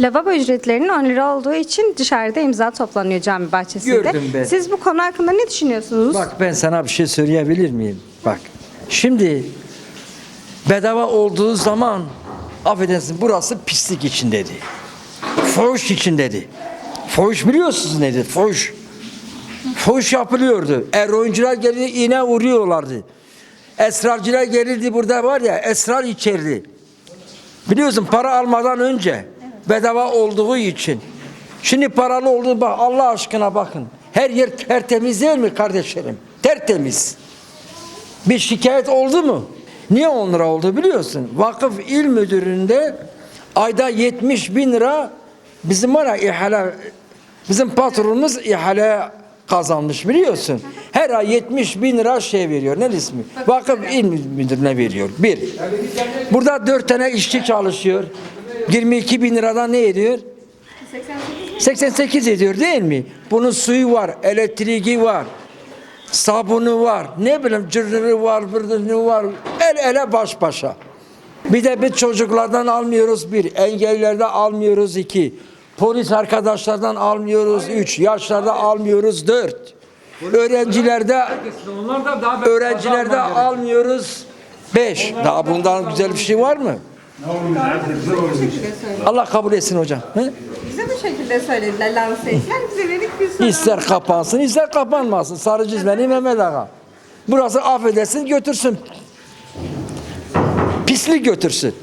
Lavabo ücretlerinin 10 lira olduğu için dışarıda imza toplanıyor cami bahçesinde. Gördüm ben. Siz bu konu hakkında ne düşünüyorsunuz? Bak ben sana bir şey söyleyebilir miyim? Bak şimdi bedava olduğu zaman affedersin burası pislik içindeydi. Fuhuş içindeydi. Fuhuş biliyorsunuz nedir? Fuhuş. Fuhuş yapılıyordu. Eroincular gelirdi iğne vuruyorlardı. Esrarcılar gelirdi burada var ya esrar içerdi. Biliyorsun para almadan önce bedava olduğu için. Şimdi paralı oldu bak Allah aşkına bakın. Her yer tertemiz değil mi kardeşlerim? Tertemiz. Bir şikayet oldu mu? Niye 10 lira oldu biliyorsun? Vakıf il müdüründe ayda 70 bin lira bizim var ya ihale bizim patronumuz ihale kazanmış biliyorsun. Her ay 70 bin lira şey veriyor. Ne ismi? Vakıf il müdürüne veriyor. Bir. Burada dört tane işçi çalışıyor. 22 bin liradan ne ediyor? 88 ediyor değil mi? Bunun suyu var, elektriği var, sabunu var, ne bileyim cırrırı var, bırdırını var, el ele baş başa. Bir de biz çocuklardan almıyoruz bir, engellilerde almıyoruz iki, polis arkadaşlardan almıyoruz üç, yaşlarda almıyoruz dört. Öğrencilerde öğrencilerde almıyoruz beş. Daha bundan güzel bir şey var mı? Allah kabul etsin hocam. He? Bize bu şekilde söylediler, lanse ettiler. Bize dedik sana İster kapansın ister kapanmasın. Sarı çizmeli Mehmet Ağa. Burası affedersin götürsün. Pislik götürsün.